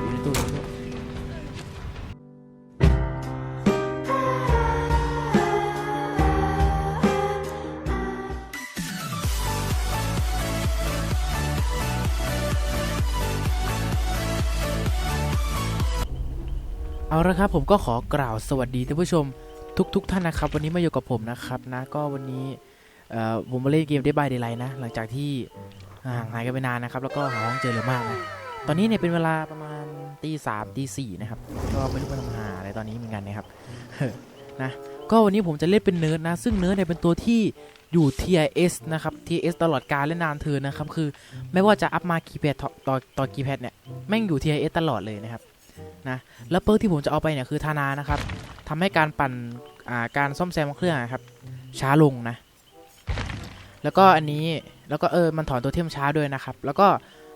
อยู่ในตู้นตู้เอาละครับผมก็ขอกล่าวสวัสดีท่านผู้ชมทุกๆท่านนะครับ วันนี้มาอยู่กับผมนะครับนะก็วันนี้ผมมาเล่นเกมได้บายเดไลนะ หลังจากที่ห่างหายกันไปนานนะครับ แล้วก็หาห้องเจอเร็วมากนะ ตอนนี้เนี่ยเป็นเวลาประมาณตีสามตีสี่นะครับ ก็ไม่รู้ว่าทำหาอะไรตอนนี้เหมือนกันนะครับนะก็วันนี้ผมจะเล่นเป็นเนิร์ดนะ ซึ่งเนิร์ดเนี่ยเป็นตัวที่อยู่ TIS นะครับ TIS ตลอดกาลและนานเทินะครับ คือไม่ว่าจะอัพมากี่แพทต่อต่อตอกี่แพทเนี่ยแม่งอยู่ TIS ตลอดเลยนะครับนะแล้วเปิร์กที่ผมจะเอาไปเนี่ยคือธานานะครับทำให้การปั่นอ่าการซ่อมแซมเครื่องอะครับช้าลงนะ แล้วก็อันนี้แล้วก็เออมันถอนตัวเทียมช้าด้วยนะครับ แล้วก็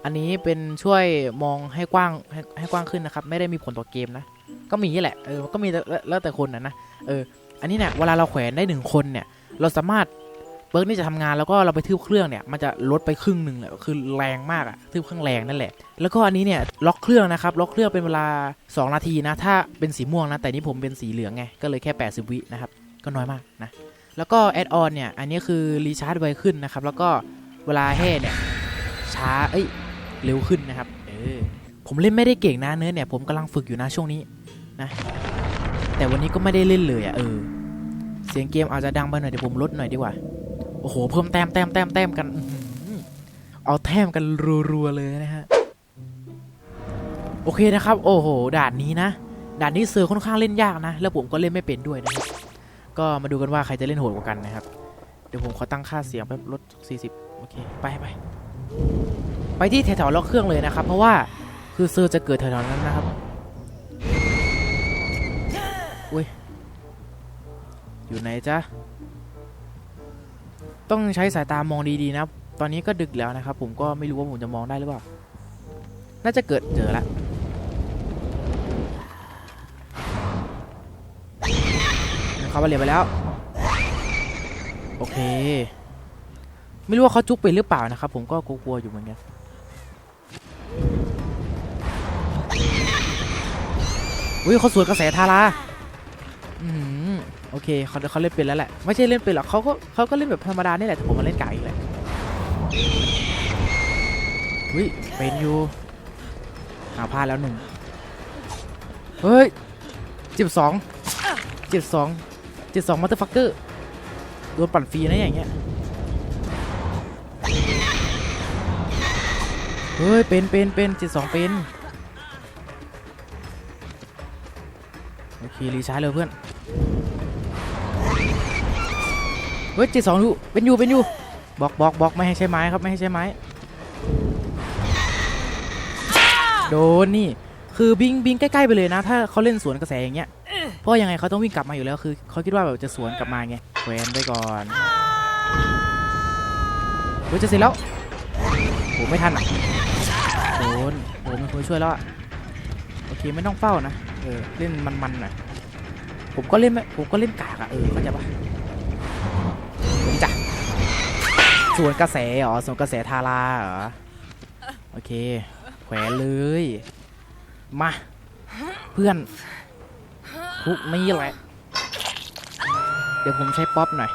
อันนี้เป็นช่วยมองให้กว้างให้ให้กว้างขึ้นนะครับ ไม่ได้มีผลต่อเกมนะ ก็มีแหละ เออก็มีแล้วแแต่คนนะนะ เออ อันนี้เนี่ยเวลาเราแขวนได้หนึ่งคนเนี่ย เราสามารถเปิร์กนี่จะทำงานแล้วก็เราไปทืบเครื่องเนี่ย มันจะลดไปครึ่งหนึ่งเลยคือแรงมากอะทืบเครื่องแรงนั่นแหละ แล้วก็อันนี้เนี่ยล็อกเครื่องนะครับ ล็อกเครื่องเป็นเวลา 2 นาทีนะ ถ้าเป็นสีม่วงนะ แต่นี่ผมเป็นสีเหลืองไง ก็เลยแค่ 80 วินะครับ ก็น้อยมากนะ แล้วก็แอดออนเนี่ย อันนี้คือรีชาร์จไวขึ้นนะครับ แล้วก็เวลาแห่เนี่ยช้า เอ้ย เร็วขึ้นนะครับ เออ ผมเล่นไม่ได้เก่งนะเนื้อเนี่ย ผมกำลังฝึกอยู่นะช่วงนี้นะ แต่วันนี้ก็ไม่ได้เล่นเลยอะ่ะเออ เสียงเกมอาจจะดังไปหน่อยเดี๋ยวผมลดหน่อยดีกว่า โอ้โห เพิ่มแต้มแต้มแต้มแต้มกัน เอาแต้มกันรัวๆเลยนะฮะ โอเคนะครับ โอ้โห ด่านนี้นะ ด่านนี้เซอร์ค่อนข้างเล่นยากนะ แล้วผมก็เล่นไม่เป็นด้วยนะครับ ก็มาดูกันว่าใครจะเล่นโหดกว่ากันนะครับ เดี๋ยวผมขอตั้งค่าเสียงแป๊บลด40 โอเค ไปไป ไปที่แถวๆล็อกเครื่องเลยนะครับ เพราะว่าคือเซอร์จะเกิดแถวๆนั้นนะครับอุ้ยอยู่ไหนจ๊ะต้องใช้สายตามองดีๆนะตอนนี้ก็ดึกแล้วนะครับ ผมก็ไม่รู้ว่าผมจะมองได้หรือเปล่า น่าจะเกิดเจอละเขามาเรียนไปแล้ว โอเค ไม่รู้ว่าเขาจุกเป็นหรือเปล่านะครับ ผมก็กลัวๆอยู่เหมือนกัน อุ้ยเขาสวนกระแสทาราอืมโอเคเขาเขาเล่นเป็นแล้วแหละ ไม่ใช่เล่นเป็นหรอกเขาก็เขาก็เล่นแบบธรรมดานี่แหละแต่ผมมาเล่นกากอีกแหละอุ้ยเป็นอยู่หาพลาดแล้วหนึ่งเฮ้ยจิบสองจิบสองเจ็ดสองมัตเตอร์ฟักเกอร์โดนปั่นฟรีนะอย่างเงี้ยเฮ้ยเป็นเป็นเป็นเจ็ดสองเป็น คีรีชาร์จเลยเพื่อน เฮ้ยเจ็ดสองอยู่เป็นอยู่เป็นอยู่บอกบอกบอกไม่ให้ใช้ไม้ครับไม่ให้ใช้ไม้ โดนนี่ คือบิงบิงใกล้ๆไปเลยนะ ถ้าเขาเล่นสวนกระแสอย่างเงี้ยเพราะยังไงเขาต้องวิ่งกลับมาอยู่แล้วคือเขาคิดว่าแบบจะสวนกลับมาไงแขวนไปก่อนเฮ้ยจะเสร็จแล้วโหไม่ทันอะโดนโหมีคนช่วยแล้วอะโอเคไม่ต้องเฝ้านะ เออเล่นมันๆหน่อยผมก็เล่นไม่ผมก็เล่นกากอะเออเข้าใจปะนี่จ้ะสวนกระแสเหรอสวนกระแสทาราเหรอโอเคแขวนเลยมาเพื่อนทุกนี้แหละเดี๋ยวผมใช้ป๊อปหน่อย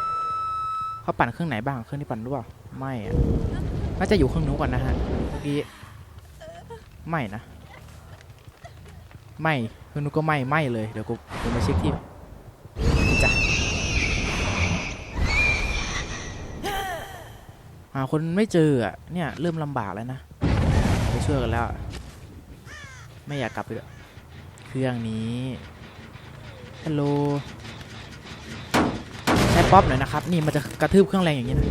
เขาปั่นเครื่องไหนบ้างเครื่องที่ปั่นหรือเปล่าไม่อะน่าจะอยู่เครื่องนู้นก่อนนะฮะเมื่อกี้ไม่นะ ไม่คือนู้นก็ไม่ไม่เลยเดี๋ยวกูผมมาเช็คที่จ้ะหาคนไม่เจออะเนี่ยเริ่มลำบากแล้วนะไปช่วยกันแล้ว ไม่อยากกลับไปด้วยเครื่องนี้ฮัลโหลใช้ป๊อปหน่อยนะครับ นี่มันจะกระทืบเครื่องแรงอย่างนี้นะ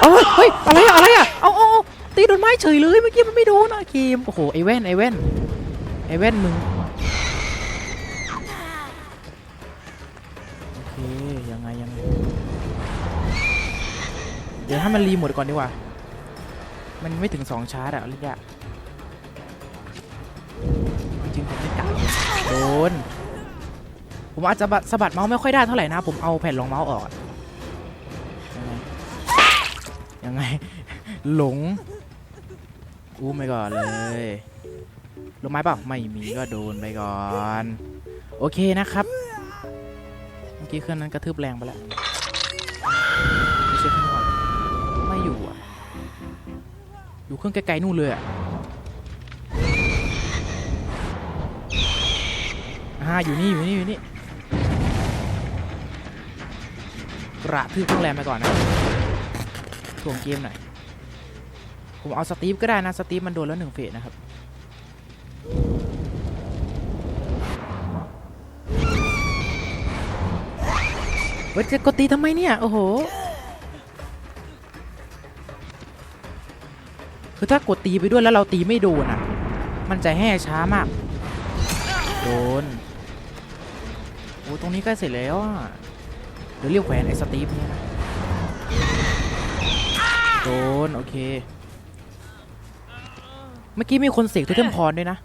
เอ้ยเฮ้ยอะไรอะอะไรอะเอาเอาเอา ตีโดนไม้เฉยเลยเมื่อกี้มันไม่โดนอะเกมโอ้โหไอแว่นไอแว่นไอแว่นมึงโอเคยังไงยังไงเดี๋ยวให้มันรีหมดก่อนดีกว่า มันไม่ถึงสองชาร์จอะเรียกยากจริงผมไม่กล้าโดนผมอาจจะสะบัดเมาส์ไม่ค่อยได้เท่าไหร่นะ ผมเอาแผ่นรองเมาส์ออกยังไงยังไงหลง อู้ไปก่อนเลยลงไม้เปล่าไม่มีก็โดนไปก่อน โอเคนะครับ เมื่อกี้เครื่องนั้นกระทืบแรงไปแล้วไม่ใช่เครื่องก่อนไม่อยู่อะ อยู่เครื่องไกลๆนู่นเลยอะอ่าอยู่นี่อยู่นี่อยู่นี่กระทืบเครื่องแรมไปก่อนนะถ่วงเกมหน่อย ผมเอาสตีฟก็ได้นะสตีฟมันโดนแล้วหนึ่งเฟสนะครับเฮ้ยจะกดตีทำไมเนี่ย โอ้โห คือถ้ากดตีไปด้วยแล้วเราตีไม่โดนอะ มันจะแห่ช้ามาก โดน โอ้ตรงนี้ใกล้เสร็จแล้วอะเดี๋ยวเรียกแขวนไอ้สตีฟเนี่ยนะ โดน โอเค เมื่อกี้มีคนเสกทูเทมพรด้วยนะ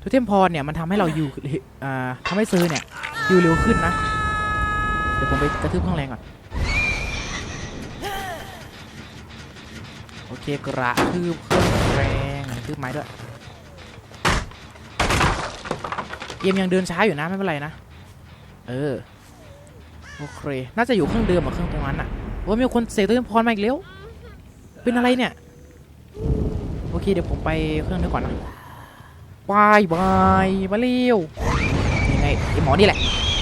ทูเทมพรเนี่ยมันทำให้เราอยู่อ่าทำให้ซื้อเนี่ยอยู่เร็วขึ้นนะ เดี๋ยวผมไปกระทืบข้างแรงก่อน โอเคกระทืบเครื่องแรงกระทืบไม้ด้วยเกมยังเดินช้าอยู่นะไม่เป็นไรนะ เออ โอเค น่าจะอยู่เครื่องเดิมอะเครื่องตรงนั้นอะว่ามีคนเสกตัวเทมพรมาอีกแล้ว เป็นอะไรเนี่ยโอ เคเดี๋ยวผมไปเครื่องนี้ก่อนนะบายบายมาเร็วยังไงไอหมอนี่แหละ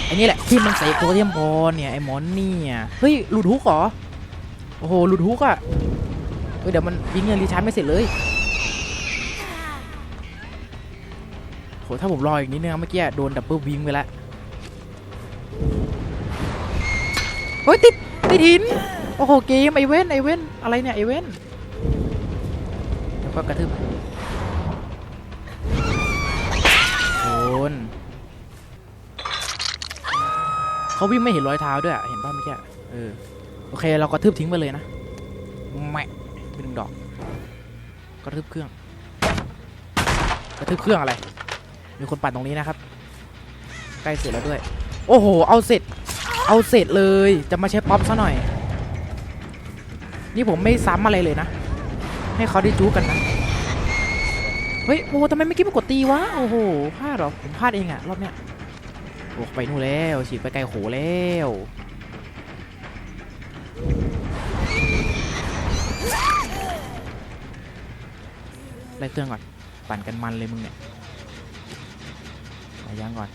ไอนี่แหละที่มันใส่ตัวเทียมพรเนี่ยไอหมอนนี่อะเฮ้ยหลุดฮุกเหรอโอ้โหหลุดฮุกอะเฮ้ยเดี๋ยวมันยิงเงินรีชาร์จไม่เสร็จเลยโหถ้าผมรออีกนิดนึงเมื่อกี้โดนดับเบิลวิงไปแล้วเฮ้ยติดติดหินโอ้โหเกมไอเว้นไอเว้นอะไรเนี่ยไอเว้น ก็กระทืบโดนเขาวิ่งไม่เห็นรอยเท้าด้วยเห็นป่ะเมื่อกี้เออโอเคเรากระทืบทิ้งไปเลยนะแม่ไปหนึ่งดอกกระทืบเครื่องกระทืบเครื่องอะไร มีคนปั่นตรงนี้นะครับ ใกล้เสร็จแล้วด้วย โอ้โห เอาเสร็จ เอาเสร็จเลย จะมาใช้ป๊อปซะหน่อย นี่ผมไม่ซ้ำอะไรเลยนะ ให้เขาได้จู้กันนะ เฮ้ย โอ้ทำไมไม่อกี้ไม่กดตีวะ โอ้โห พลาดหรอ ผมพลาดเองอะรอบเนี้ยโอ้ไปนู่นแล้ว ฉีดไปไกลโขแล้วไล่เครื่องก่อน ปั่นกันมันเลยมึงเนี่ยไปยังก่อน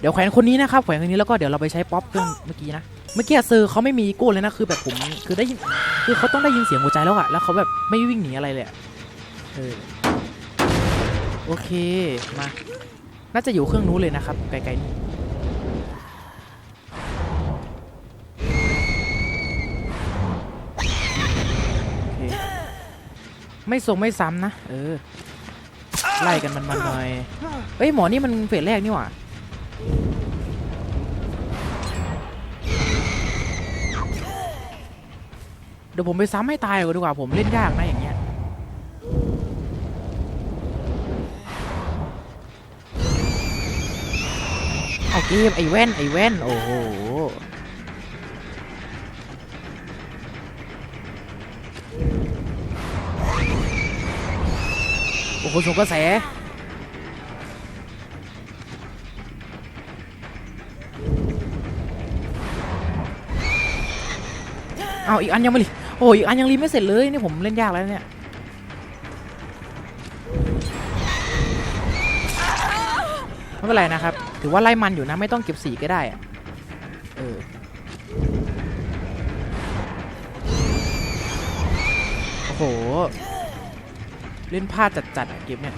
เดี๋ยวแขวนคนนี้นะครับ แขวนคนนี้แล้วก็เดี๋ยวเราไปใช้ป๊อปเครื่องเมื่อกี้นะ เมื่อกี้เซอร์เขาไม่มีโก้เลยนะ คือแบบผม คือได้ คือเขาต้องได้ยินเสียงหัวใจแล้วอะแล้วเขาแบบไม่วิ่งหนีอะไรเลยเออโอเคมา น่าจะอยู่เครื่องนู้นเลยนะครับไกลๆนี่โอเคไม่ส่งไม่ซ้ำนะ เออ ไล่กันมันๆหน่อย เอ้ยหมอนี่มันเฟสแรกนี่หว่า เดี๋ยวผมไปซ้ำให้ตายก่อนดีกว่าผมเล่นยากนะอย่างเงี้ยเอาเกมไอ้แว่นไอ้แว่นโอ้โหโอ้โหส่งกระแสเอาอีกอันยังไม่รี โอ้ยอันยังรีไม่เสร็จเลยนี่ผมเล่นยากแล้วเนี่ยไม่เป็นไรนะครับ ถือว่าไล่มันอยู่นะไม่ต้องเก็บสีก็ได้อะเออโอ้โห เล่นพลาดจัดๆอะเกมเนี่ย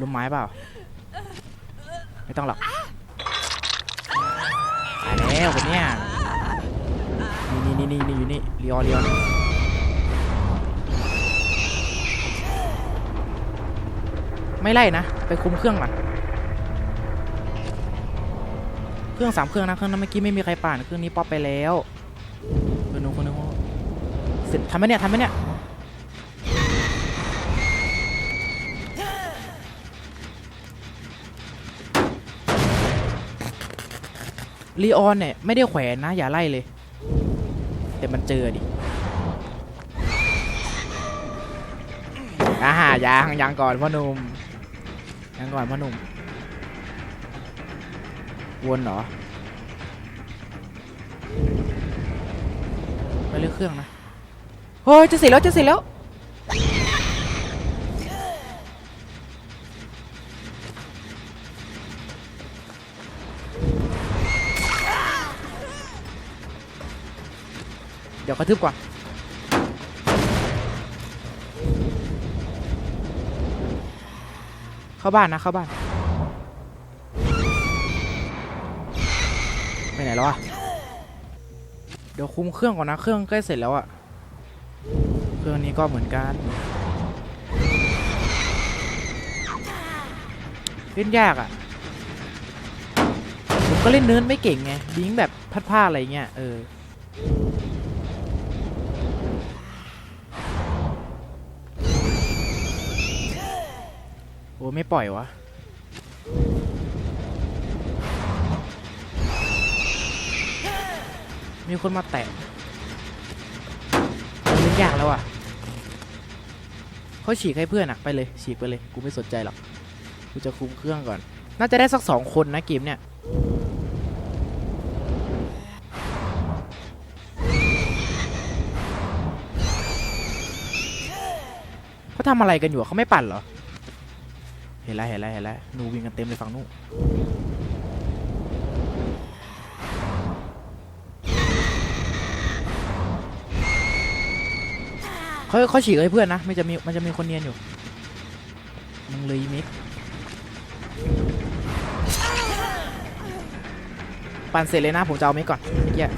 ล้มไม้เปล่า ไม่ต้องหรอกตายแล้วคนเนี้ยนี่นี่นี่นี่อยู่นี่เรียวเรียวนี่ไม่ไล่นะ ไปคุมเครื่องก่อนเครื่องสามเครื่องนะเครื่องนั้นเมื่อกี้ไม่มีใครป่านเครื่องนี้ป๊อปไปแล้วคนนู้นคนนู้นเสร็จทำไหมเนี่ยทำไหมเนี่ย ลีออนเนี่ยไม่ได้แขวนนะ อย่าไล่เลย แต่มันเจอดิอ่ายังยังก่อนพ่อหนุ่มยังก่อนพ่อหนุ่ม วนเหรอ ไปเลือเครื่องนะ เฮ้ย จะเสร็จแล้ว จะเสร็จแล้ว ดี๋ยวกระทืบก่อนเข้าบ้านนะเข้าบ้านไปไหนแล้วอะเดี๋ยวคุมเครื่องก่อนนะ เครื่องใกล้เสร็จแล้วอะเครื่องนี้ก็เหมือนกันเล่นยากอะผมก็เล่นเนิร์ดไม่เก่งไงบิงแบบพัดผ้าดๆอะไรเงี้ยเออ ไม่ปล่อยวะมีคนมาแตะมันเล่นยากแล้วอะเขาฉีกให้เพื่อนอะไปเลยฉีกไปเลย กูไม่สนใจหรอก กูจะคุมเครื่องก่อน น่าจะได้สักสองคนนะเกมเนี่ย เขาทำอะไรกันอยู่เขาไม่ปั่นเหรอ เห็นแล้วเห็นแล้วเห็นแล้วหนูวิ่งกันเต็มเลยฝั่งนู้นเขาเขาฉีกให้เพื่อนนะมันจะมีมันจะมีคนเนียนอยู่มึงเลยมิกปั่นเสร็จเลยนะผมจะเอามิกก่อนเหี้ย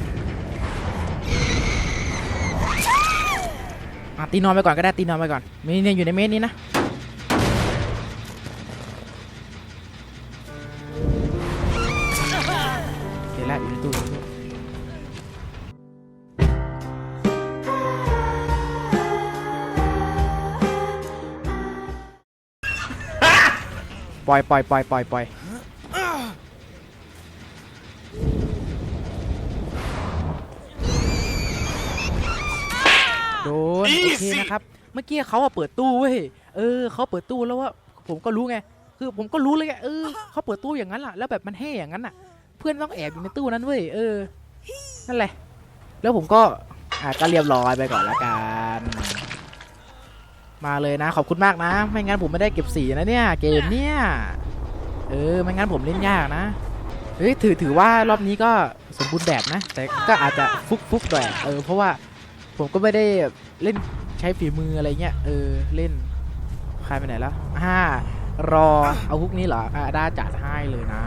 อะตีนอนไปก่อนก็ได้ตีนอนไปก่อนมีเนี่ยอยู่ในเมสนี้นะ ปล่อยปล่อยปล่อยปล่อยปล่อยโดนโอเคนะครับ เมื่อกี้เขาอะเปิดตู้เว้ยเออเขาเปิดตู้แล้วว่าผมก็รู้ไง คือผมก็รู้เลยไงเออเขาเปิดตู้อย่างนั้นล่ะ แล้วแบบมันแห่อย่างนั้นอะ เพื่อนต้องแอบอยู่ในตู้นั้นเว้ยเออนั่นแหละ แล้วผมก็อะก็เรียบร้อยไปก่อนละกัน มาเลยนะ ขอบคุณมากนะ ไม่งั้นผมไม่ได้เก็บสีนะเนี่ย เกมเนี่ย เออ ไม่งั้นผมเล่นยากนะ เฮ้ย ถือ ถือว่ารอบนี้ก็สมบูรณ์แบบนะ แต่ก็อาจจะฟุกฟุกหน่อยเออ เพราะว่าผมก็ไม่ได้เล่นใช้ฝีมืออะไรเงี้ย เออ เล่น ใครไปไหนแล้วอ่ารอ เอาฮุกนี้เหรออ่าด้จัดให้เลยนะ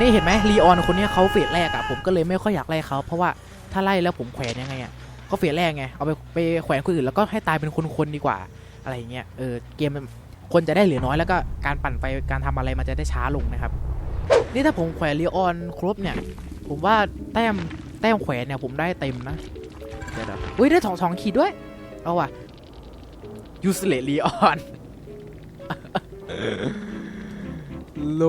นี่เห็นไหมลีออนคนนี้เขาเฟสแรกอะผมก็เลยไม่ค่อยอยากไล่เขาเพราะว่าถ้าไล่แล้วผมแขวนยังไงอะ ก็เฟสแรกไงเอาไปไปแขวนคนอื่นแล้วก็ให้ตายเป็นคนๆดีกว่าอะไรอย่างเงี้ยเออเกมคนจะได้เหลือน้อยแล้วก็การปั่นไปการทำอะไรมันจะได้ช้าลงนะครับ นี่ถ้าผมแขวนลีออนครบเนี่ย ผมว่าแต้มแต้มแขวนเนี่ยผมได้เต็มนะเดี๋ยวอุ้ยได้สองสองขีดด้วย เอาว่ะยูสเลลีออนโล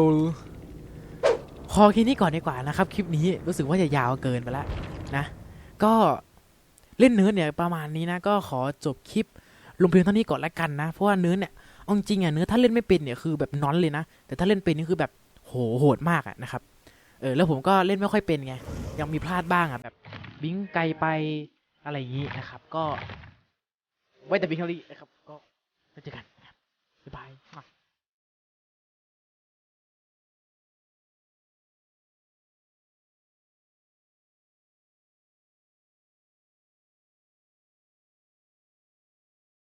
พอแค่นี้ก่อนดีกว่านะครับ คลิปนี้รู้สึกว่าจะยาวเกินไปแล้วนะ ก็ เล่นเนื้อเนี่ยประมาณนี้นะก็ขอจบคลิปลงเพียงเท่านี้ก่อนละกันนะ เพราะว่าเนื้อเนี่ยเอาจริงอะเนื้อถ้าเล่นไม่เป็นเนี่ยคือแบบน้อนเลยนะ แต่ถ้าเล่นเป็นนี่คือแบบโหโหดมากอะนะครับเออแล้วผมก็เล่นไม่ค่อยเป็นไงยังมีพลาดบ้างอะแบบบิ้งไกลไปอะไรอย่างนี้นะครับ ก็ไว้แต่บิ้งเฮลี่นะครับ ก็เจอกันบ๊ายบาย